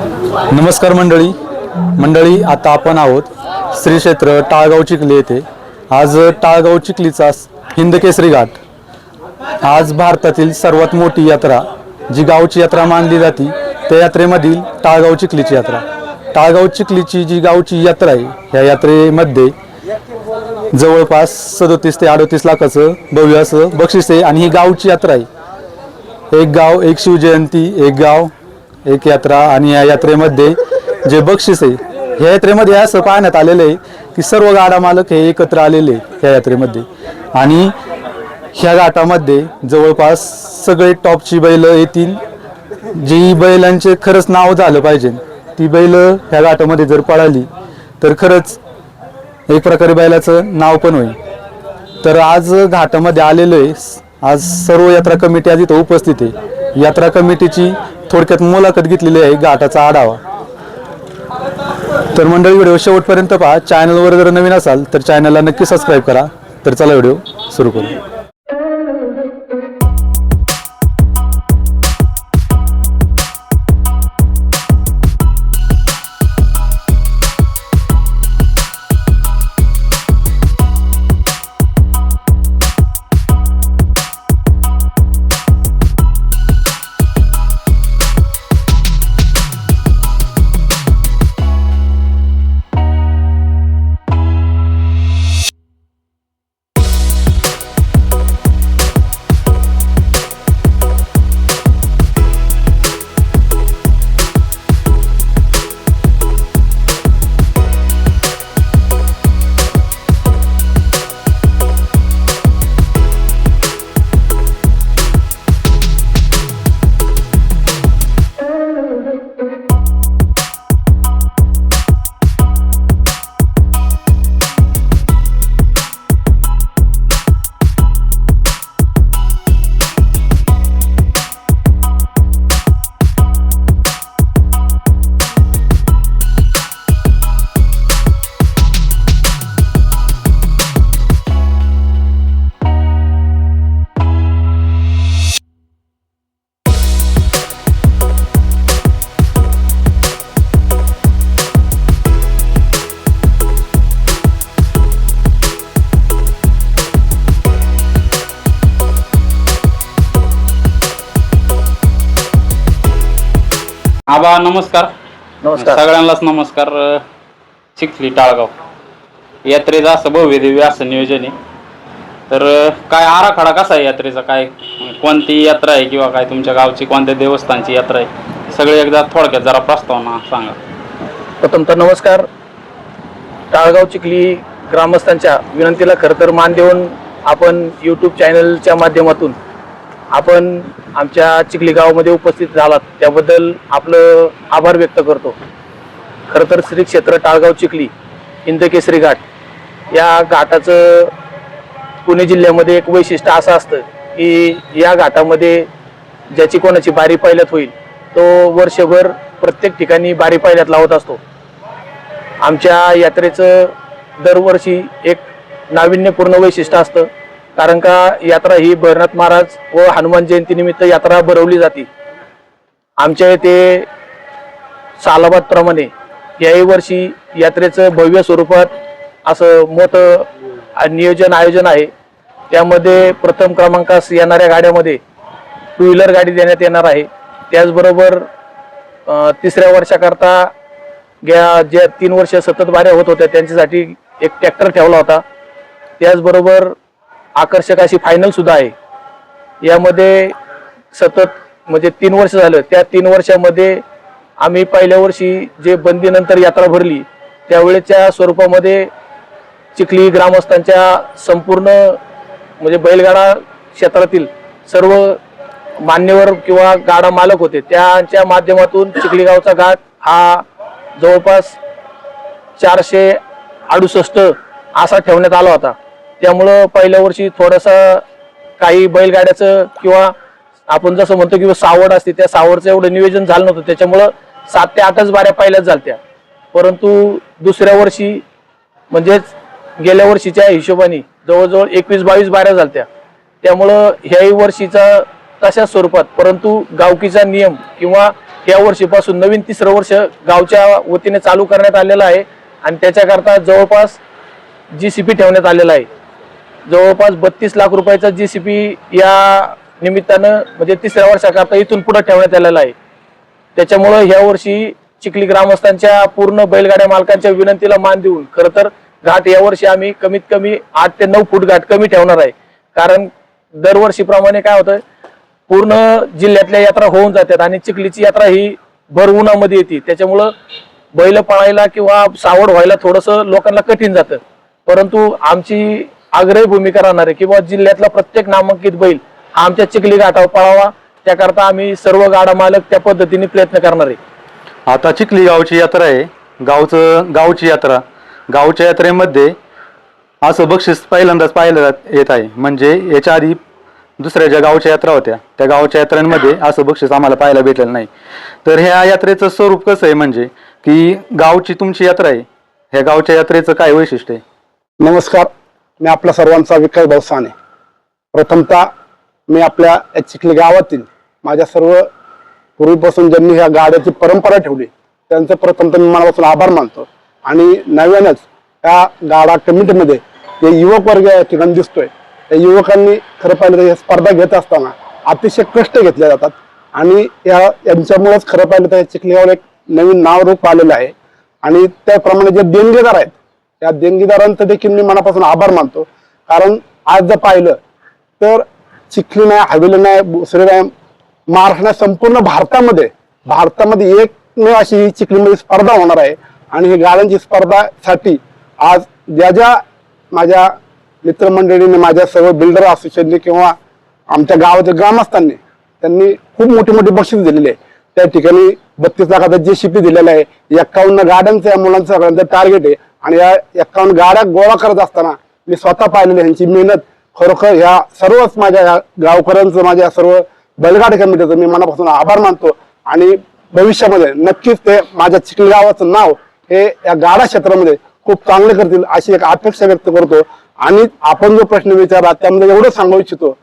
नमस्कार मंडळी. मंडळी आता आपण आहोत श्री क्षेत्र टाळगाव चिखली येथे. आज टाळगाव चिखलीचा हिंदकेसरी घाट. आज भारतातील सर्वात मोठी यात्रा जी गावची यात्रा मानली जाते त्या यात्रेमधील टाळगाव चिखलीची यात्रा. टाळगाव चिखलीची जी गावची यात्रा आहे ह्या यात्रेमध्ये जवळपास सदोतीस ते अडोतीस लाखाचं भव्य असं बक्षीस आहे आणि ही गावची यात्रा आहे. एक गाव एक शिवजयंती एक गाव एक यात्रा आणि या यात्रेमध्ये जे बक्षीस आहे ह्या यात्रेमध्ये असं पाहण्यात आलेलं आहे की सर्व गाडा मालक हे एकत्र आलेले आहे ह्या यात्रेमध्ये. आणि ह्या घाटामध्ये जवळपास सगळे टॉपची बैल येतील. जी बैलांचे खरंच नाव झालं पाहिजे ती बैल ह्या घाटामध्ये जर पळाली तर खरंच एक प्रकारे बैलाचं नाव पण होईल. तर आज घाटामध्ये आलेलो आहे आज सर्व यात्रा कमिटी आज इथं उपस्थित आहे. यात्रा कमिटीची थोडक्यात मुलाखत घेतलेली आहे घाटाचा आढावा. तर मंडळी व्हिडिओ शेवटपर्यंत पहा. चॅनलवर जर नवीन असाल तर चॅनलला नक्की सबस्क्राईब करा. तर चला व्हिडिओ सुरू करू. आबा नमस्कार. नमस्कार. सगळ्यांनाच नमस्कार अ, चिखली टाळगाव. यात्रेचं असं भव्य दिव्य असं नियोजन आहे. तर अ, काय आराखडा कसा आहे यात्रेचा? काय कोणती यात्रा आहे किंवा काय तुमच्या गावची कोणत्या देवस्थानची यात्रा आहे? सगळे एकदा थोडक्यात जरा प्रस्तावना सांगा. प्रथमतः नमस्कार. टाळगाव चिखली ग्रामस्थांच्या विनंतीला खरं तर मान देऊन आपण यूट्यूब चॅनलच्या माध्यमातून आपण आमच्या चिखली गावामध्ये उपस्थित झालात. त्याबद्दल आपलं आभार व्यक्त करतो. खरं तर श्री क्षेत्र टाळगाव चिखली इंदकेसरी घाट या घाटाचं पुणे जिल्ह्यामध्ये एक वैशिष्ट्य असं असतं की या घाटामध्ये ज्याची कोणाची बारी पायल्यात होईल तो वर्षभर प्रत्येक ठिकाणी बारी पायल्यात लावत असतो. आमच्या यात्रेचं दरवर्षी एक नाविन्यपूर्ण वैशिष्ट्य असतं. कारण का यात्रा ही भैरनाथ महाराज व हनुमान जयंतीनिमित्त यात्रा भरवली जाते. आमच्या येथे सालाबादप्रमाणे याही वर्षी यात्रेचं भव्य स्वरूपात असं मोठं नियोजन आयोजन आहे. त्यामध्ये प्रथम क्रमांकास येणाऱ्या गाड्यामध्ये टू व्हीलर गाडी देण्यात येणार आहे. त्याचबरोबर तिसऱ्या वर्षाकरता ग्या ज्या तीन वर्ष सतत बाऱ्या होत होत्या त्यांच्यासाठी एक ट्रॅक्टर ठेवला होता. त्याचबरोबर आकर्षक अशी फायनल सुद्धा आहे. यामध्ये सतत म्हणजे तीन वर्ष झालं. त्या तीन वर्षामध्ये आम्ही पहिल्या वर्षी जे बंदीनंतर यात्रा भरली त्यावेळेच्या स्वरूपामध्ये चिखली ग्रामस्थांच्या संपूर्ण म्हणजे बैलगाडा क्षेत्रातील सर्व मान्यवर किंवा गाडा मालक होते. त्यांच्या माध्यमातून चिखली गावचा घाट हा जवळपास चारशे अडुसष्ट असा ठेवण्यात आला होता. त्यामुळं पहिल्या वर्षी थोडंसं काही बैलगाड्याचं किंवा आपण जसं म्हणतो किंवा सावड असते त्या सावडचं एवढं नियोजन झालं नव्हतं. त्याच्यामुळं सात ते आठच बाऱ्या पहिल्याच झालत्या. परंतु दुसऱ्या वर्षी म्हणजेच गेल्या वर्षीच्या हिशोबाने जवळजवळ एकवीस बावीस बाऱ्या झालत्या. त्यामुळं ह्याही वर्षीचा तशाच स्वरूपात परंतु गावकीचा नियम किंवा या वर्षीपासून नवीन तिसरं वर्ष गावच्या वतीने चालू करण्यात आलेलं आहे. आणि त्याच्याकरता जवळपास जी सी पी ठेवण्यात आलेला आहे. जवळपास बत्तीस लाख रुपयाचा जी सी पी या निमित्तानं म्हणजे तिसऱ्या वर्षाकरता इथून पुढे ठेवण्यात आलेला आहे. त्याच्यामुळं ह्या वर्षी चिखली ग्रामस्थांच्या पूर्ण बैलगाड्या मालकांच्या विनंतीला मान देऊन खरं तर घाट यावर्षी आम्ही कमीत कमी आठ ते नऊ फूट घाट कमी ठेवणार आहे. कारण दरवर्षीप्रमाणे काय होतं पूर्ण जिल्ह्यातल्या यात्रा होऊन जातात आणि चिखलीची यात्रा ही भर उन्हामध्ये येते. त्याच्यामुळं बैल पळायला किंवा सावड व्हायला थोडंसं लोकांना कठीण जातं. परंतु आमची आग्रही भूमिका राहणार आहे किंवा जिल्ह्यातला प्रत्येक नामांकित बैल हा आमच्या चिखली घाटावर पळावा. त्याकरता आम्ही सर्व गाडा मालक त्या पद्धतीने प्रयत्न करणार आहे. आता चिखली गावची यात्रा आहे. गावचं गावची यात्रा. गावच्या यात्रेमध्ये असं बक्षीस पहिल्यांदाच पाहिलं जात- येत आहे. म्हणजे याच्या आधी दुसऱ्या ज्या गावच्या यात्रा होत्या त्या गावच्या यात्रांमध्ये असं बक्षीस आम्हाला पाहायला भेटलेलं नाही. तर ह्या यात्रेचं स्वरूप कसं आहे? म्हणजे की गावची तुमची यात्रा आहे. ह्या गावच्या यात्रेचं काय वैशिष्ट्य आहे? नमस्कार. मी आपला सर्वांचा विकास भाऊ साने प्रथमतः मी आपल्या या चिखली गावातील माझ्या सर्व पूर्वीपासून ज्यांनी ह्या गाड्याची परंपरा ठेवली त्यांचं प्रथमतः मी मनापासून आभार मानतो. आणि नव्यानंच या गाडा कमिटीमध्ये जे युवक वर्ग या ठिकाणी दिसतोय त्या युवकांनी खरं पाहिलं तर ही स्पर्धा घेत असताना अतिशय कष्ट घेतले जातात. आणि या यांच्यामुळेच खरं पाहिलं तर या चिखली गावाला एक नवीन नाव रूप आलेलं आहे. आणि त्याप्रमाणे जे देणगेदार आहेत या देणगीदारांचं देखील मी मनापासून आभार मानतो. कारण आज जर पाहिलं तर चिखली नाही हवेली नाही दुसरे नाही महाराष्ट्र संपूर्ण भारतामध्ये भारतामध्ये एक एकमेव अशी ही चिखलीमध्ये स्पर्धा होणार आहे. आणि ही गाड्यांची स्पर्धासाठी आज ज्या ज्या माझ्या मित्रमंडळीने माझ्या सर्व बिल्डर असोसिएशनने किंवा आमच्या गावाच्या ग्रामस्थांनी त्यांनी खूप मोठी मोठी बक्षीस दिलेली आहे. त्या ठिकाणी बत्तीस लाखाचा जे शिपी दिलेला आहे. एक्कावन्न गाड्यांचं या मुलांचं सगळ्यांचं टार्गेट आहे. आणि या एक्कावन्न गाड्या गोळा करत असताना मी स्वतः पाहिलेली ह्यांची मेहनत खरोखर ह्या सर्वच माझ्या या गावकऱ्यांचं माझ्या सर्व बैलगाडी कमिटीचं मी मनापासून आभार मानतो. आणि भविष्यामध्ये नक्कीच ते माझ्या चिखली गावाचं नाव हे या गाडा क्षेत्रामध्ये खूप चांगले करतील अशी एक अपेक्षा व्यक्त करतो. आणि आपण जो प्रश्न विचारला त्यामध्ये एवढं सांगू इच्छितो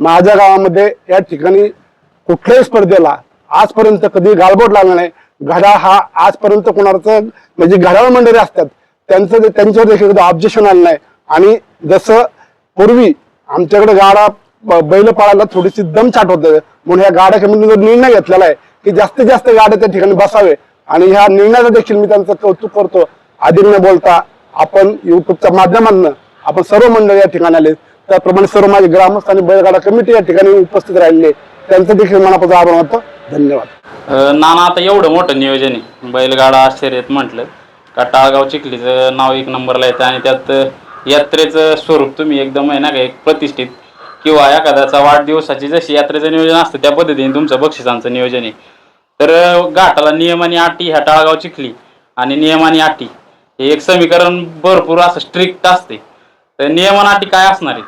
माझ्या गावामध्ये या ठिकाणी कुठल्याही स्पर्धेला आजपर्यंत कधी गालबोट लागला नाही. घड्याळ हा आजपर्यंत कोणाचं म्हणजे घड्याळ मंडळी असतात त्यांचं त्यांच्यावर देखील ऑब्जेक्शन आलं नाही. आणि जसं पूर्वी आमच्याकडे गाडा बैल पाळायला थोडीशी दमछाट होते. म्हणून ह्या गाड्या कमिटीने जो निर्णय घेतलेला आहे की जास्तीत जास्त गाड्या त्या ठिकाणी बसावे. आणि ह्या निर्णयाचं देखील मी त्यांचं कौतुक करतो. अधिक न बोलता आपण युट्यूबच्या माध्यमातून आपण सर्व मंडळ या ठिकाणी आले त्याप्रमाणे सर्व माझे ग्रामस्थ आणि बैलगाडा कमिटी या ठिकाणी उपस्थित राहिले त्यांचं देखील मनापासून आभार मानतो. धन्यवाद. नाना आता एवढं मोठं नियोजन आहे. बैलगाडा शर्यत म्हटलं. का टाळगाव चिखलीचं नाव एक नंबरला येतं आणि त्यात यात्रेचं स्वरूप तुम्ही एकदम आहे ना का एक प्रतिष्ठित किंवा एखाद्याचा वाढदिवसाची जशी यात्रेचं नियोजन असतं त्या पद्धतीने तुमचं बक्षिसांचं नियोजन आहे. तर घाटाला नियम आणि अटी ह्या टाळगाव चिखली आणि नियम आणि अटी हे एक समीकरण भरपूर असं स्ट्रिक्ट असते. तर नियम आणि अटी काय असणार आहेत?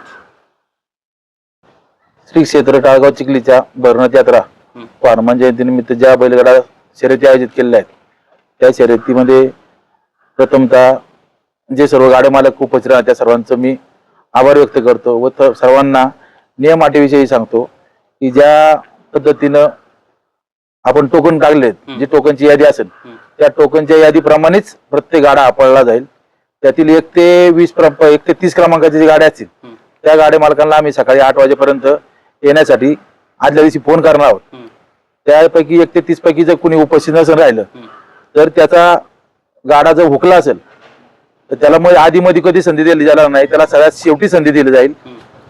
श्री क्षेत्र टाळगाव चिखलीच्या भरणात यात्रा हं. हनुमान जयंतीनिमित्त ज्या बैलगाडा शर्यती आयोजित केलेल्या आहेत त्या शर्यतीमध्ये प्रथमतः जे सर्व गाड्या मालक उपस्थित राहतात त्या सर्वांचं मी आभार व्यक्त करतो व सर्वांना नियम अटीविषयी सांगतो की ज्या पद्धतीनं आपण टोकन हं. जी टोकनची यादी असेल. त्या टोकनच्या यादीप्रमाणेच प्रत्येक गाडा आपळला जाईल त्यातील एक ते वीस एक ते तीस क्रमांकाच्या ज्या गाड्या असतील. त्या गाड्या मालकांना आम्ही सकाळी आठ वाजेपर्यंत येण्यासाठी आदल्या दिवशी फोन करणार आहोत. त्यापैकी एक ते तीस पैकी जर कुणी उपस्थित नसेल राहिलं. तर त्याचा गाडा जर हुकला असेल तर त्याला मग आधी मध्ये कधी संधी दिली जाणार नाही. त्याला सगळ्यात शेवटी संधी दिली जाईल.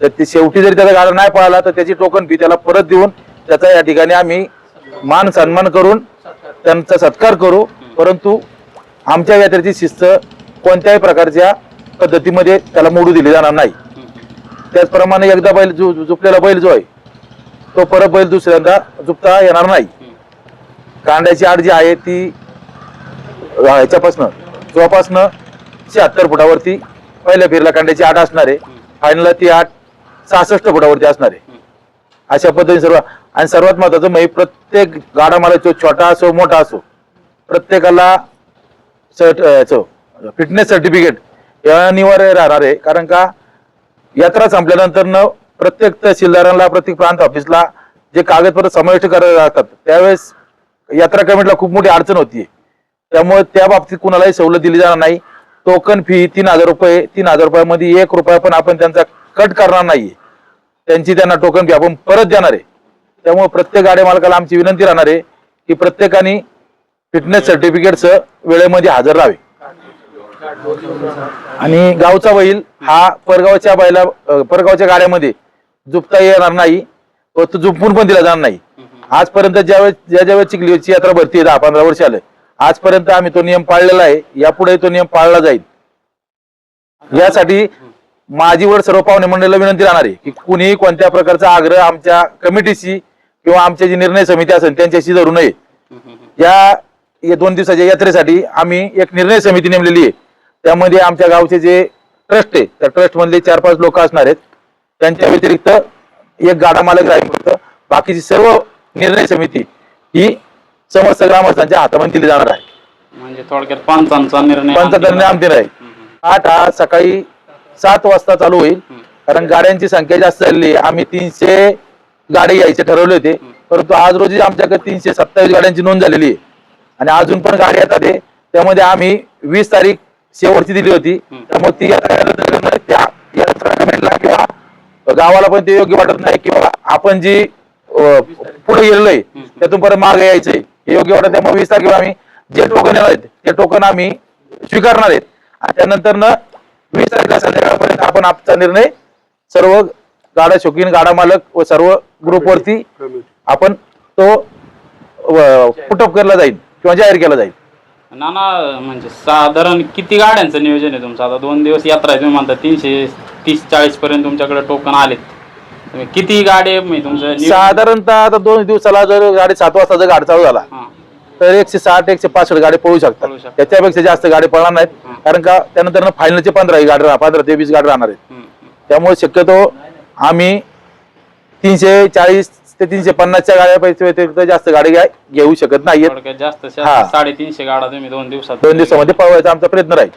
तर ते शेवटी जरी त्याचा गाडा नाही पळाला तर त्याची टोकन फी त्याला परत देऊन त्याचा या ठिकाणी आम्ही मान सन्मान करून त्यांचा सत्कार करू. परंतु आमच्या यात्रेची शिस्त कोणत्याही प्रकारच्या पद्धतीमध्ये त्याला मोडू दिली जाणार नाही. त्याचप्रमाणे एकदा बैल झोपलेला बैल जो आहे तो परत बैल दुसऱ्यांदा झुपता येणार नाही. कांड्याची आड जी आहे ती ह्याच्यापासनं जवळपासनं शहात्तर फुटावरती पहिल्या फेरीला कांड्याची आठ असणार आहे. फायनलला ती आठ सहासष्ट फुटावरती असणार आहे. अशा पद्धतीने सर्व आणि सर्वात महत्वाचं म्हणजे प्रत्येक गाडा मला तो छोटा असो मोठा असो प्रत्येकाला फिटनेस सर्टिफिकेट हे अनिवार्य राहणार आहे. कारण का यात्रा संपल्यानंतर न प्रत्येक तहसीलदारांना प्रत्येक प्रांत ऑफिसला जे कागदपत्र समाविष्ट करायला लागतात त्यावेळेस यात्रा कमिटीला खूप मोठी अडचण होती त्यामुळे त्या बाबतीत कुणालाही सवलत दिली जाणार नाही. टोकन फी तीन हजार रुपये तीन हजार रुपयामध्ये एक रुपया पण आपण त्यांचा कट करणार नाहीये. त्यांची त्यांना टोकन फी आपण परत देणार आहे. त्यामुळे प्रत्येक गाडी मालकाला आमची विनंती राहणार आहे की प्रत्येकाने फिटनेस सर्टिफिकेटचं वेळेमध्ये हजर राहावे. आणि गावचा बैल हा परगावच्या बैला परगावच्या गाड्यामध्ये जुपता येणार नाही व तो जुपून पण दिला जाणार नाही. आजपर्यंत ज्यावेळेस ज्या ज्यावेळेस चिखलीची यात्रा भरती आहे दहा पंधरा वर्ष आलं आजपर्यंत आम्ही तो नियम पाळलेला आहे. यापुढे तो नियम पाळला जाईल. यासाठी माझी वर सर्व पाहुणे मंडळीला विनंती राहणार आहे की कुणीही कोणत्या प्रकारचा आग्रह आमच्या कमिटीशी किंवा आमच्या जी निर्णय समिती असेल त्यांच्याशी धरू नये. या दोन दिवसाच्या यात्रेसाठी आम्ही एक निर्णय समिती नेमलेली आहे. त्यामध्ये आमच्या गावचे जे ट्रस्ट आहे त्या ट्रस्ट मधले चार पाच लोक असणार आहेत. त्यांच्या व्यतिरिक्त एक गाडा मालक राहील बाकीची सर्व निर्णय समिती ही समस्त ग्रामस्थांच्या हातामध्ये दिली जाणार आहे. म्हणजे थोडक्यात पंचांचा निर्णय पंचायत निर्णय अंतिम आहे आठ हा सकाळी सात वाजता चालू होईल. कारण गाड्यांची संख्या जास्त झालेली आहे. आम्ही तीनशे गाडी यायचे ठरवले होते. परंतु आज रोजी आमच्याकडे तीनशे सत्तावीस गाड्यांची नोंद झालेली आहे. आणि अजून पण गाडी येतात आहे त्यामध्ये आम्ही वीस तारीख शेवटची दिली होती. त्यामुळे ती किंवा गावाला पण ते योग्य वाटत नाही किंवा आपण जी पुढे गेलेलो आहे त्यातून परत मागे यायचंय. हे योग्य वाटत त्यामुळे वीस तारखेला आम्ही जे टोकन येणार आहेत ते टोकन आम्ही स्वीकारणार आहेत. आणि त्यानंतर न वीस तारखेला संध्याकाळपर्यंत आपण आमचा निर्णय सर्व गाडा शौकीन गाडा मालक व सर्व ग्रुपवरती आपण तो पुटअप केला जाईल किंवा जाहीर केला जाईल. नाना म्हणजे साधारण किती गाड्यांचं नियोजन आहे तुमचं? आता दोन दिवस यात्रा आहे तुम्ही म्हणता तीनशे तीस चाळीस पर्यंत तुमच्याकडे टोकन आलेत. तुम्ही किती गाडी आहे म्हणजे तुमचं नियोजन? साधारणतः आता दोन दिवसाला जर गाडी सात वाजता जर गाडी चालू झाला हां. तर एकशे साठ एकशे पासष्ट गाडी पळू पळू शकतात शकतात. त्याच्यापेक्षा जास्त गाडी पळणार नाहीत कारण का त्यानंतर फायनलचे पंधरा गाडी राहणार पंधरा ते वीस गाडी राहणार आहेत हम्म, हम्म. त्यामुळे शक्यतो आम्ही तीनशे चाळीस ते तीनशे पन्नासच्या गाड्यापैकी व्यतिरिक्त जास्त गाडी घ्या- घेऊ शकत नाहीयेत थोडक्यात जास्त हा. साडेतीनशे गाडा तुम्ही दोन दिवसात दोन दिवसामध्ये पळवायचा आमचा प्रयत्न राहील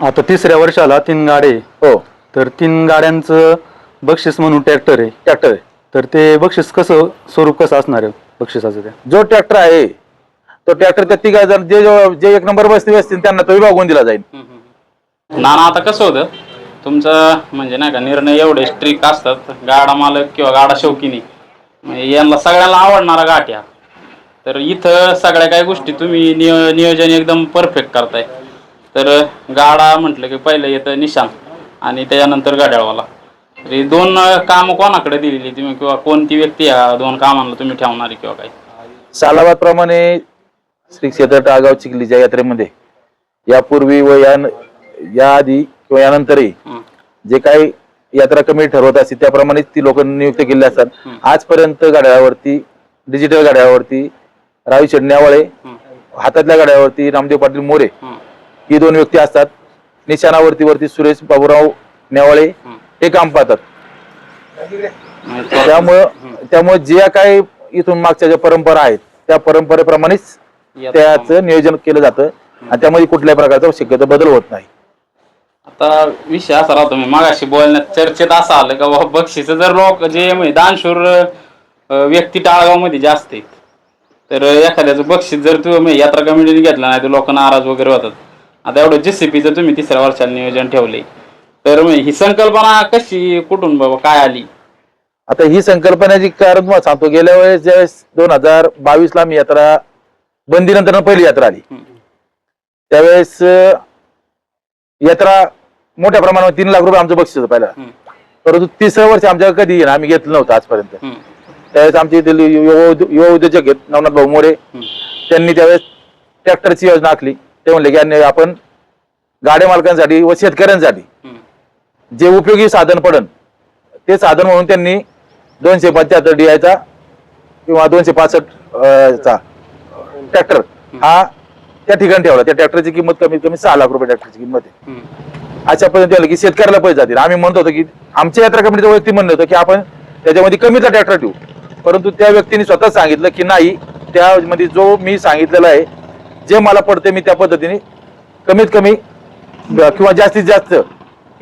आता तिसऱ्या वर्षाला तीन गाडे हो तर तीन गाड्यांचं बक्षीस म्हणून ट्रॅक्टर आहे. ट्रॅक्टर आहे. तर ते बक्षीस कसं स्वरूप कसं असणार आहे बक्षिसाचं ते? जो ट्रॅक्टर आहे तो ट्रॅक्टर त्या तिघा जर जे जे एक नंबर बसते असतील त्यांना तो विभागून दिला जाईल. नाना आता कसं होतं तुमचं म्हणजे नाही का निर्णय एवढे स्ट्रिक असतात गाडा मालक किंवा गाडा शौकीनी. म्हणजे यांना सगळ्यांना आवडणारा गाठ्या. तर इथं सगळ्या काही गोष्टी तुम्ही नियो नियोजन एकदम परफेक्ट करताय. तर गाडा म्हटलं की पहिलं येतं निशाण आणि त्याच्यानंतर गाड्यावाला हे दोन कामं कोणाकडे दिलेली तुम्ही किंवा कोणती व्यक्ती या दोन कामांना तुम्ही ठेवणारी किंवा काही सालाबाद प्रमाणे श्री क्षेत्र टाळगाव चिखलीच्या यात्रेमध्ये यापूर्वी व या याआधी किंवा यानंतरही. जे काही यात्रा कमिटी ठरवत असते त्याप्रमाणेच ती लोक नियुक्त केली असतात आजपर्यंत गाड्यावरती डिजिटल गाड्यावरती रावी शेडण्यावळे. हातातल्या गाड्यावरती रामदेव पाटील मोरे हं. ही दोन व्यक्ती असतात निशाणावरती वरती सुरेश बाबूराव नेवाळे हे काम पाहतात. त्यामुळं त्यामुळे ज्या काही इथून मागच्या ज्या परंपरा आहेत त्या परंपरेप्रमाणेच त्याचं नियोजन केलं जातं आणि त्यामध्ये कुठल्याही प्रकारचा शक्यतो बदल होत नाही. आता विषय असा राहतो मी मागाशी बोलण्यात चर्चेत असं आलं का बाबा बक्षीस जर लोक जे म्हणजे दानशूर व्यक्ती टाळगावमध्ये जास्त आहेत तर एखाद्याचं बक्षीस जर तू म्हणजे यात्रा कमिटीने घेतलं नाही तर लोक नाराज वगैरे होतात. आता एवढं जेसीपीचं तुम्ही तिसऱ्या वर्षाला नियोजन ठेवले तर मग ही संकल्पना कशी कुठून बाबा काय आली आता ही संकल्पनेची कारण तुम्हाला सांगतो गेल्या वेळेस ज्यावेळेस दोन हजार बावीस ला मी यात्रा बंदीनंतर पहिली यात्रा आली त्यावेळेस यात्रा मोठ्या प्रमाणावर तीन लाख रुपये आमचं बक्षीस होतं पहिला. परंतु तिसरं वर्ष आमच्याकडे कधी येईना आम्ही घेतलं नव्हतं आजपर्यंत. त्यावेळेस आमचे युवा उद्यो- युवा उद्योजक आहेत नवनाथ भाऊ मोरे. त्यांनी त्यावेळेस ट्रॅक्टरची योजना आखली ते म्हणले की आपण गाड्या मालकांसाठी व शेतकऱ्यांसाठी. जे उपयोगी साधन पडन ते साधन म्हणून त्यांनी दोनशे पंच्याहत्तर डीआयचा किंवा दोनशे पासष्ट चा ट्रॅक्टर हा त्या ठिकाणी ठेवला. त्या ट्रॅक्टरची किंमत कमीत कमी सहा लाख रुपये ट्रॅक्टरची किंमत आहे. अशा पद्धतीने झालं की शेतकऱ्याला पैसे जातील. आम्ही म्हणतो होतो की आमच्या यात्रा कमिटीचं व्यक्ती म्हणलं होतं की आपण त्याच्यामध्ये कमीचा ट्रॅक्टर ठेवू. परंतु त्या व्यक्तीने स्वतः सांगितलं की नाही त्यामध्ये जो मी सांगितलेला आहे जे मला पडते मी त्या पद्धतीने कमीत कमी किंवा जास्तीत जास्त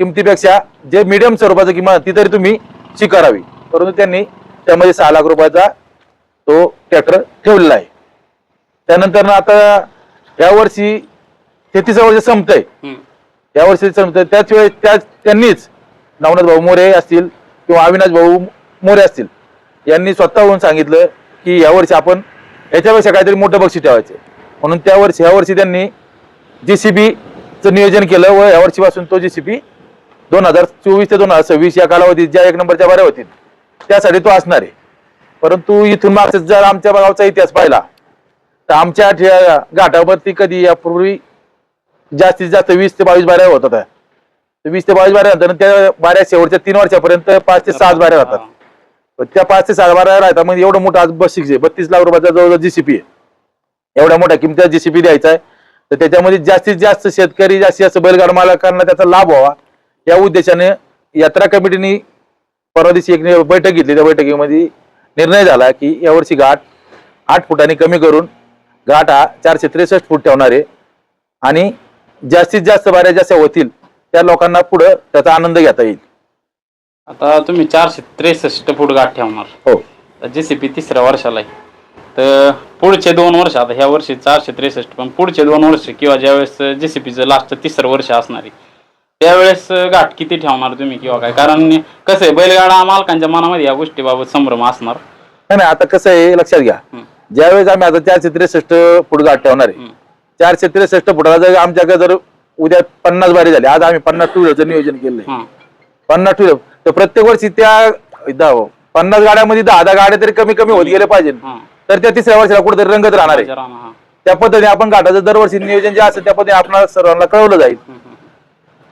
किमतीपेक्षा जे मिडियम स्वरूपाचं किंमत ती तरी तुम्ही स्वीकारावी. परंतु त्यांनी त्यामध्ये सहा लाख रुपयाचा तो ट्रॅक्टर ठेवलेला आहे. त्यानंतर ना आता या वर्षी तेहतीस वर्ष संपतंय. या वर्षी संपतंय. त्याच वेळेस त्या त्यांनीच नवनाथ भाऊ मोरे असतील किंवा अविनाश भाऊ मोरे असतील यांनी स्वतःहून सांगितलं की या वर्षी आपण याच्यापेक्षा काहीतरी मोठं बक्षीस ठेवायचे म्हणून त्या वर्षी ह्या वर्षी त्यांनी जेसीबीचं नियोजन केलं व या वर्षीपासून तो जेसीबी दोन हजार चोवीस ते दोन हजार सव्वीस या कालावधीत ज्या एक नंबरच्या बाऱ्या होतील त्यासाठी तो असणार आहे. परंतु इथून मागचा जर आमच्या गावचा इतिहास पाहिला तर आमच्या घाटावरती कधी यापूर्वी जास्तीत जास्त वीस ते बावीस बाऱ्या होत होत्या. वीस ते बावीस बाऱ्या नंतर त्या बाऱ्या शेवटच्या तीन वर्षापर्यंत पाच ते सहा बाऱ्या राहतात त्या पाच ते सहा बाऱ्या राहतात म्हणजे एवढं मोठं आज बस आहे. बत्तीस लाख रुपयाचा जवळजवळ जीसीपी आहे. एवढ्या मोठ्या किमतीचा जीसीपी द्यायचा आहे. तर त्याच्यामध्ये जास्तीत जास्त शेतकरी जास्तीत जास्त बैलगाड मालकांना त्याचा लाभ व्हावा. या उद्देशाने यात्रा कमिटीने परवा दिवशी एक बैठक घेतली. त्या बैठकीमध्ये निर्णय झाला की यावर्षी घाट आठ फुटांनी कमी करून घाट हा चारशे त्रेसष्ट फूट ठेवणार आहे. आणि जास्तीत जास्त बाऱ्या ज्या होतील त्या लोकांना पुढं त्याचा आनंद घेता येईल. आता तुम्ही चारशे त्रेसष्ट फूट गाठ ठेवणार. हो. जेसीपी तिसऱ्या वर्षाला आहे. तर पुढचे दोन वर्ष आता ह्या वर्षी चारशे त्रेसष्ट पण पुढचे दोन वर्ष किंवा ज्यावेळेस जेसीपीचं लास्ट तिसरं वर्ष असणार आहे त्यावेळेस गाठ किती ठेवणार तुम्ही किंवा काय? कारण कसं आहे बैलगाडा मालकांच्या मनामध्ये या गोष्टीबाबत संभ्रम असणार. नाही नाही, आता कसं आहे लक्षात घ्या. ज्यावेळेस आम्ही आता चारशे त्रेसष्ट फूट गाठ ठेवणार आहे. चारशे त्रेसष्ट फुटाला जर आमच्याकडे जर उद्या पन्नास बारी झाली आज आम्ही पन्नास टू व्हीलरचं नियोजन केलंय. हां. पन्नास टू व्हीलर तर प्रत्येक वर्षी त्या दहा- पन्नास गाड्यामध्ये दहा दहा गाड्या तरी कमी कमी होत गेले पाहिजे हां. तर त्या तिसऱ्या वर्षाला कुठेतरी रंगत राहणार आहे. जरा हां. त्या पद्धतीने आपण घाटाचं दरवर्षी नियोजन जे असेल त्या पद्धतीने आपल्याला सर्वांना कळवलं जाईल.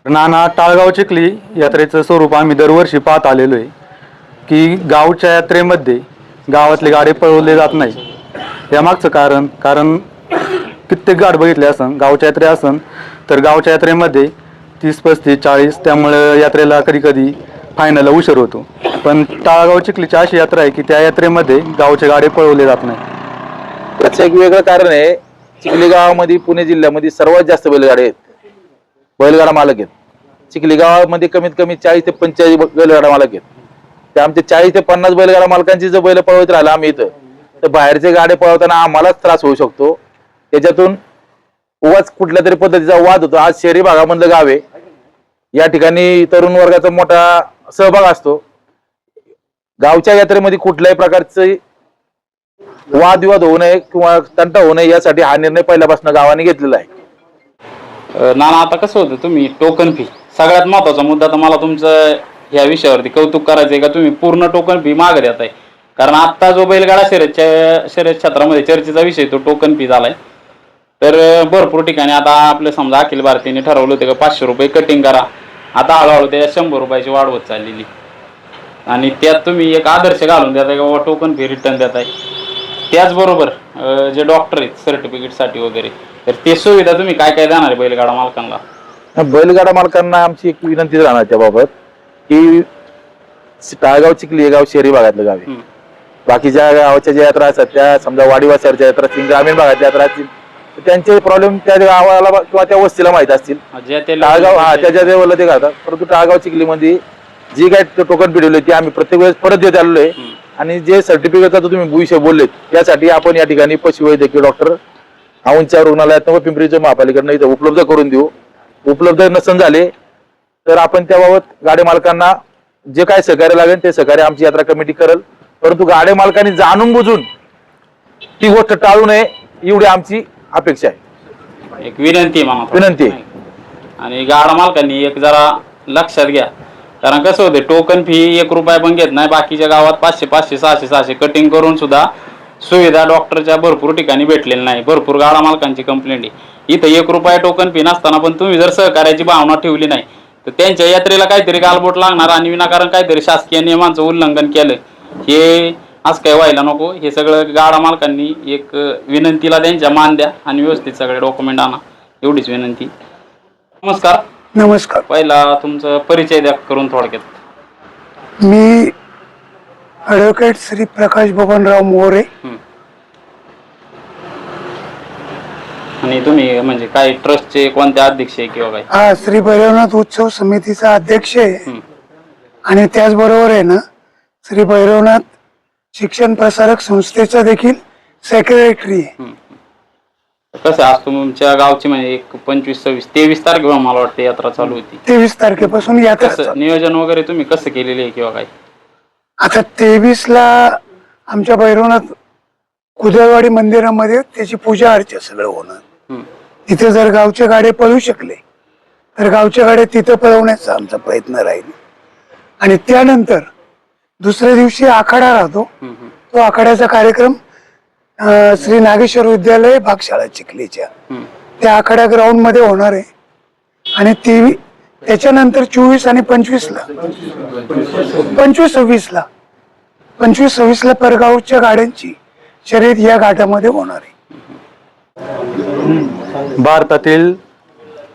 नाना टाळगाव चिखली यात्रेचं स्वरूप आम्ही दरवर्षी पाहत आलेलो आहे की गावच्या यात्रेमध्ये गावातले गाडे पळवले जात नाही. यामागचं कारण कारण कित्येक गाड बघितले असन गावच्या यात्रे असन तर गावच्या यात्रेमध्ये तीस पस्तीस चाळीस त्यामुळं यात्रेला कधी कधी फायनलला उशीर होतो. पण टाळगाव चिखलीची अशी यात्रा आहे की त्या यात्रेमध्ये गावचे गाडे पळवले जात नाही. त्याचं एक वेगळं कारण आहे चिखली गावामध्ये पुणे जिल्ह्यामध्ये सर्वात जास्त बैलगाड्या आहेत. बैलगाडा मालक आहेत. चिखली गावामध्ये कमीत कमी चाळीस ते पंचेचाळीस बैलगाडा मालक आहेत. ते आमचे चाळीस ते पन्नास बैलगाडा मालकांची जर बैल पळवत राहिला आम्ही इथं तर बाहेरचे गाडे पळवताना आम्हालाच त्रास होऊ शकतो. त्याच्यातून उगाच कुठल्या तरी पद्धतीचा वाद होतो. आज शहरी भागामधलं गाव आहे. या ठिकाणी तरुण वर्गाचा मोठा सहभाग असतो. गावच्या यात्रेमध्ये कुठल्याही प्रकारचे वादविवाद होऊ नये किंवा तंटा होऊ नये यासाठी हा निर्णय पहिल्यापासून गावाने घेतलेला आहे. नाना आता कसं होतं तुम्ही टोकन फी सगळ्यात महत्त्वाचा मुद्दा तर मला तुमचं ह्या विषयावरती कौतुक करायचं आहे का? तुम्ही पूर्ण टोकन फी मागे देत आहे कारण आत्ता जो बैलगाडा शर्यतच्या शर्यत क्षेत्रामध्ये चर्चेचा विषय तो टोकन फी झालाय. तर भरपूर ठिकाणी आता आपलं समजा अखिल भारतीने ठरवलं होतं का पाचशे रुपये कटिंग करा. आता हळूहळू त्याच्या शंभर रुपयाची वाढ होत चाललेली. आणि त्यात तुम्ही एक आदर्श घालून देताय का बाबा टोकन फी रिटर्न देताय? त्याचबरोबर जे डॉक्टर आहेत सर्टिफिकेटसाठी वगैरे तर ते सुविधा तुम्ही काय काय देणार आहे बैलगाडा मालकांना? बैलगाडा मालकांना आमची एक विनंती राहणार त्याबाबत की टाळगाव चिखली हे गाव शहरी भागातलं गाव आहे. हम्म. बाकीच्या गावाच्या ज्या यात्रा असतात त्या समजा वाडीवासरच्या यात्रा असतील ग्रामीण भागातल्या यात्रा असतील तर त्यांचे प्रॉब्लेम त्या गावाला किंवा त्या वस्तीला माहीत असतील. जे ते टाळगाव हा त्याच्या लेवलला ते घालतात. परंतु टाळगाव चिखलीमध्ये जी काय टोकन पिढवली ती आम्ही प्रत्येक वेळेस परत देत आलेलो आहे. आणि जे सर्टिफिकेटचा जो तुम्ही विषय बोललेत त्यासाठी आपण या ठिकाणी पशुवैद्यकीय डॉक्टर औंधच्या रुग्णालयात व पिंपरीच्या महापालिकेकडनं इथं उपलब्ध करून देऊ. उपलब्ध नसन झाले तर आपण त्याबाबत गाडी मालकांना जे काय सहकार्य लागेल ते सहकार्य आमची यात्रा कमिटी करेल. परंतु गाडी मालकांनी जाणून बुजून ती गोष्ट टाळू नये एवढी आमची अपेक्षा आहे. एक विनंती आहे विनंती आहे. आणि गाडा मालकांनी एक जरा लक्षात घ्या. कारण कसं होते टोकन फी एक रुपया पण घेत नाही बाकीच्या गावात पाचशे पाचशे सहाशे सहाशे कटिंग करून सुद्धा सुविधा डॉक्टरच्या भरपूर ठिकाणी भेटलेल्या नाही. भरपूर गाडा मालकांची कंप्लेंट आहे. इथं एक रुपया टोकन फी नसताना पण तुम्ही जर सहकार्याची भावना ठेवली नाही तर त्यांच्या यात्रेला काहीतरी गालबोट लागणार आणि विनाकारण काहीतरी शासकीय नियमांचं उल्लंघन केलं. हे असं काही व्हायला नको. हे सगळं गाडा मालकांनी एक विनंतीला त्यांच्या मान द्या आणि व्यवस्थित सगळे डॉक्युमेंट आणा. एवढीच विनंती. नमस्कार. नमस्कार. पहिला तुमचा परिचय द्या करून थोडक्यात. मी ॲडव्होकेट श्री प्रकाश बबनराव मोरे आणि तुम्ही म्हणजे काय ट्रस्टचे कोणते अध्यक्ष आहे किंवा काय? हा श्री भैरवनाथ उत्सव समितीचा अध्यक्ष आहे. आणि त्याचबरोबर आहे ना श्री भैरवनाथ शिक्षण प्रसारक संस्थेचा देखील सेक्रेटरी आहे. कसं आज तुमच्या गावची म्हणजे एक पंचवीस सव्वीस तेवीस तारखेला मला वाटतं यात्रा चालू होती. तेवीस तारखेपासून यात्रा चालू. नियोजन वगैरे तुम्ही कसं केलेले आहे किंवा काय? आता तेवीस ला आमच्या भैरवनाथ कुदळवाडी मंदिरामध्ये त्याची पूजा अर्चा सगळं होणार. तिथे जर गावचे गाडे पळू शकले तर गावचे गाडे तिथं पळवण्याचा आमचा प्रयत्न राहील. आणि त्यानंतर दुसऱ्या दिवशी आखाडा राहतो. तो आखाड्याचा कार्यक्रम श्री नागेश्वर विद्यालय भागशाळा चिखलीच्या. त्या आखाड्या ग्राउंडमध्ये होणार आहे. आणि ती त्याच्यानंतर चोवीस आणि पंचवीस ला पंचवीस सव्वीस ला पंचवीस सव्वीस ला परगावच्या गाड्यांची शर्यत या घाटामध्ये होणार आहे. भारतातील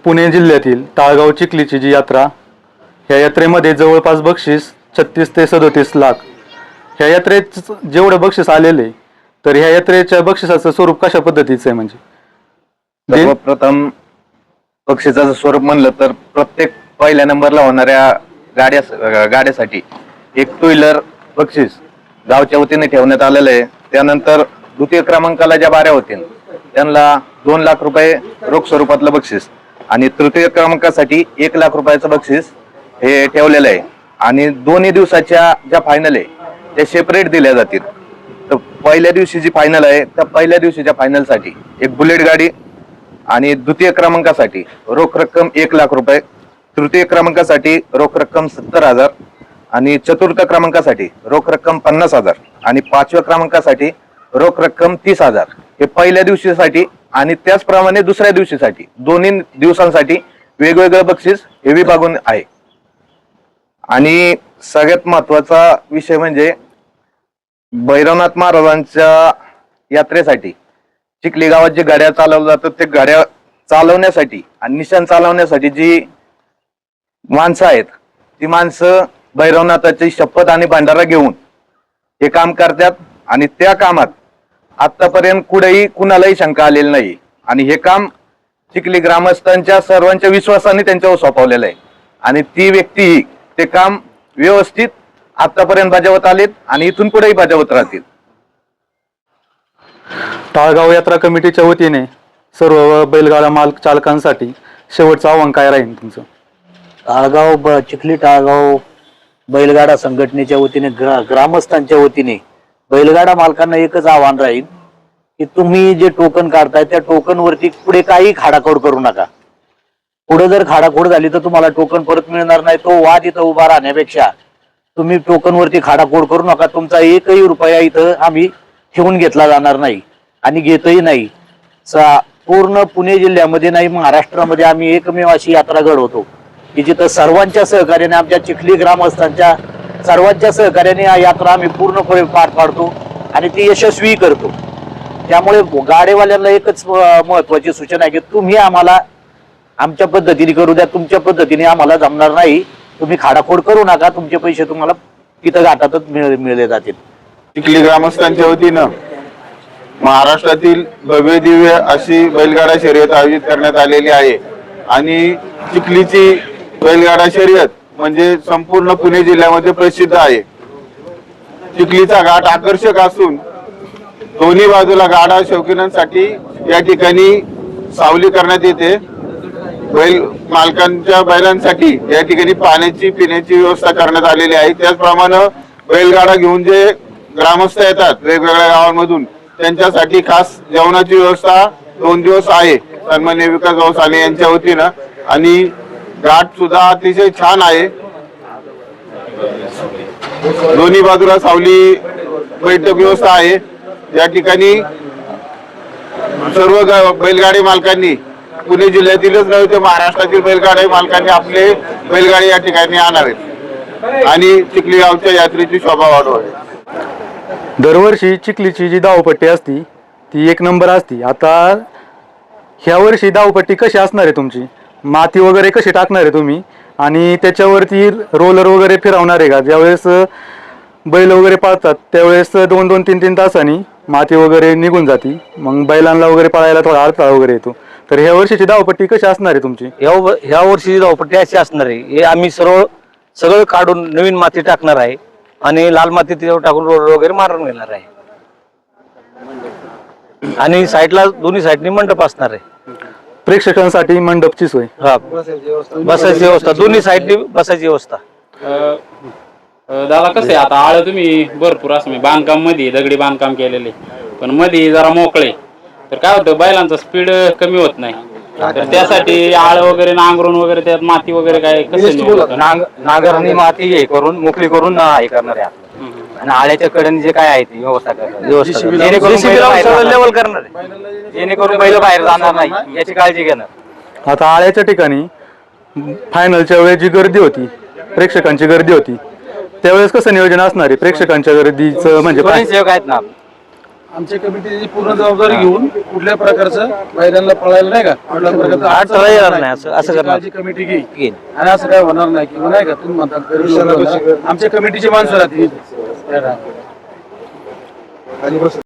पुणे जिल्ह्यातील टाळगाव चिखलीची जी यात्रा ह्या यात्रेमध्ये जवळपास बक्षीस छत्तीस ते सदोतीस लाख. ह्या यात्रेत जेवढं बक्षीस आलेले तर ह्या यात्रेच्या बक्षिसाचं स्वरूप कशा पद्धतीचं आहे म्हणजे? सर्वप्रथम बक्षिसाचं स्वरूप म्हणलं तर प्रत्येक पहिल्या नंबरला होणाऱ्या गाड्या गाड्यासाठी एक टू व्हीलर बक्षीस गावच्या वतीने ठेवण्यात आलेलं आहे. त्यानंतर द्वितीय क्रमांकाला ज्या बाऱ्या होतील त्यांना दोन लाख रुपये रोख स्वरूपातलं बक्षीस आणि तृतीय क्रमांकासाठी एक लाख रुपयाचं बक्षीस हे ठेवलेलं आहे. आणि दोन्ही दिवसाच्या ज्या फायनल आहे त्या सेपरेट दिल्या जातील. तर पहिल्या दिवशी जी फायनल आहे त्या पहिल्या दिवशीच्या फायनलसाठी एक बुलेट गाडी आणि द्वितीय क्रमांकासाठी रोख रक्कम एक लाख रुपये तृतीय क्रमांकासाठी रोख रक्कम सत्तर हजार आणि चतुर्थ क्रमांकासाठी रोख रक्कम पन्नास हजार आणि पाचव्या क्रमांकासाठी रोख रक्कम तीस हजार. हे पहिल्या दिवशीसाठी आणि त्याचप्रमाणे दुसऱ्या दिवशीसाठी दोन्ही दिवसांसाठी वेगवेगळं बक्षीस हे विभागून आहे. आणि सगळ्यात महत्त्वाचा विषय म्हणजे भैरवनाथ महाराजांच्या यात्रेसाठी चिखली गावात जे गाड्या चालवल्या जातात ते गाड्या चालवण्यासाठी आणि निशाण चालवण्यासाठी जी माणसं आहेत ती माणसं भैरवनाथाची शपथ आणि भांडारा घेऊन हे काम करतात आणि त्या कामात आतापर्यंत कुठेही कुणालाही शंका आलेली नाही. आणि हे काम चिखली ग्रामस्थांच्या सर्वांच्या विश्वासाने त्यांच्यावर सोपवलेलं आहे. आणि ती व्यक्ती ते काम व्यवस्थित आतापर्यंत बजावत आलेत आणि इथून पुढेही बजावत राहतील. टाळगाव यात्रा कमिटीच्या वतीने सर्व बैलगाडा मालक चालकांसाठी शेवटचं आव्हान काय राहील तुमचं? टाळगाव ब- चिखली टाळगाव बैलगाडा संघटनेच्या वतीने ग्रा ग्रामस्थांच्या वतीने बैलगाडा मालकांना एकच आव्हान राहील की तुम्ही जे टोकन काढताय त्या टोकनवरती पुढे काही खाडाखोड करू नका. पुढे जर खाडाखोड झाली तर तुम्हाला टोकन परत मिळणार नाही. तो वाद इथं उभा राहण्यापेक्षा तुम्ही टोकनवरती खाडाखोड करू नका. तुमचा एकही रुपया इथं आम्ही ठेवून घेतला जाणार नाही आणि घेतही नाही. सा- पूर्ण पुणे जिल्ह्यामध्ये नाही महाराष्ट्रामध्ये आम्ही एकमेव अशी यात्रा घडवतो. की जिथं सर्वांच्या सहकार्याने आमच्या चिखली ग्रामस्थांच्या सर्वांच्या सहकार्याने या यात्रा आम्ही पूर्णपणे पार पाडतो आणि ती यशस्वी करतो. त्यामुळे गाडेवाल्यांना एकच महत्वाची सूचना आहे की तुम्ही आम्हाला आमच्या पद्धतीने करू द्या तुमच्या पद्धतीने आम्हाला जमणार नाही. तुम्ही खाडाखोड करू नका तुमचे पैसे तुम्हाला तिथं घाटातच मिळ मिळले जातील. चिखली ग्रामस्थांच्या वतीनं महाराष्ट्रातील भव्य दिव्य अशी बैलगाडा शर्यत आयोजित करण्यात आलेली आहे. आणि चिखलीची बैलगाडा शर्यत म्हणजे संपूर्ण पुणे जिल्ह्यामध्ये प्रसिद्ध आहे. चिखलीचा घाट आकर्षक असून दोन्ही बाजूला गाडा शौकीनांसाठी या ठिकाणी सावली करण्यात येते. बैल मालकांच्या बैलांसाठी या ठिकाणी पाण्याची पिण्याची व्यवस्था करण्यात आलेली आहे. त्याचप्रमाणे बैलगाडा घेऊन जे ग्रामस्थ येतात वेगवेगळ्या गावांमधून. त्यांच्यासाठी खास जेवणाची व्यवस्था दोन दिवस आहे. सन्मान्य विकास भाऊ साने यांच्या वतीनं. आणि घाट सुद्धा अतिशय छान आहे. दोन्ही बाजूला सावली बैठक व्यवस्था आहे. या ठिकाणी सर्व बैलगाडी मालकांनी पुणे जिल्ह्यातीलच नव्हे तर महाराष्ट्रातील बैलगाडी मालकांनी आपले बैलगाडी या ठिकाणी आणावेत आणि चिखली गावच्या यात्रेची शोभा वाढवावी. दरवर्षी चिखलीची जी धावपट्टी असती ती एक नंबर असती. आता ह्या वर्षी धावपट्टी कशी असणार आहे तुमची? माती वगैरे कशी टाकणार आहे तुम्ही? आणि त्याच्यावरती रोलर वगैरे फिरवणार आहे का? ज्यावेळेस बैल वगैरे पाळतात त्यावेळेस दोन दोन तीन तीन तासांनी माती वगैरे निघून जाती. मग बैलांना वगैरे पाळायला थोडा अडथळा वगैरे येतो. तर ह्या वर्षीची धावपट्टी कशी असणार आहे तुमची? ह्या व- ह्या वर्षीची धावपट्टी अशी असणार आहे. हे आम्ही सर्व सगळं काढून नवीन माती टाकणार आहे. आणि लाल माती त्याच्यावर टाकून रोड वगैरे मारून घेणार आहे. आणि साईडला दोन्ही साईडनी मंडप असणार आहे. प्रेक्षकांसाठी मंडपची सोय. हा बसायची व्यवस्था. दोन्ही साईडनी बसायची व्यवस्था. दादा कसं आहे? आता आळ तुम्ही भरपूर असं बांधकाममध्ये दगडी बांधकाम केलेले. पण मध्ये जरा मोकळे. तर काय होतं बैलांचा स्पीड कमी होत नाही. तर त्यासाठी आळ वगैरे नांगरून वगैरे त्यात माती वगैरे काय कसं नियोजन? नांगरणी माती हे करून मोकळी करून ना हे करणार आहे. आणि आळ्याच्या कडेने जे काय आहे ती व्यवस्था करणार व्यवस्था जेणेकरून JCB बैल लावून बाहेर सगळं जाणार लेवल करणार आहे. जेणेकरून बैल बाहेर जाणार नाही याची काळजी घेणार. आता आळ्याच्या ठिकाणी फायनलच्या वेळेस जी गर्दी होती प्रेक्षकांची गर्दी होती त्यावेळेस कसं नियोजन असणार आहे? प्रेक्षकांच्या गर्दीचं म्हणजे काय? स्वयंसेवक आहेत ना आमच्या कमिटीची पूर्ण जबाबदारी घेऊन कुठल्या प्रकारचं मैदानाला पळायला नाही का? कुठल्या प्रकारचं अडथळा येणार नाही असं असं करणार. काळजी कमिटी घेईल. आणि असं काय होणार नाही किंवा नाही का? तुम्ही म्हणता गरीब लोकं आमच्या कमिटीची माणसं राहतील.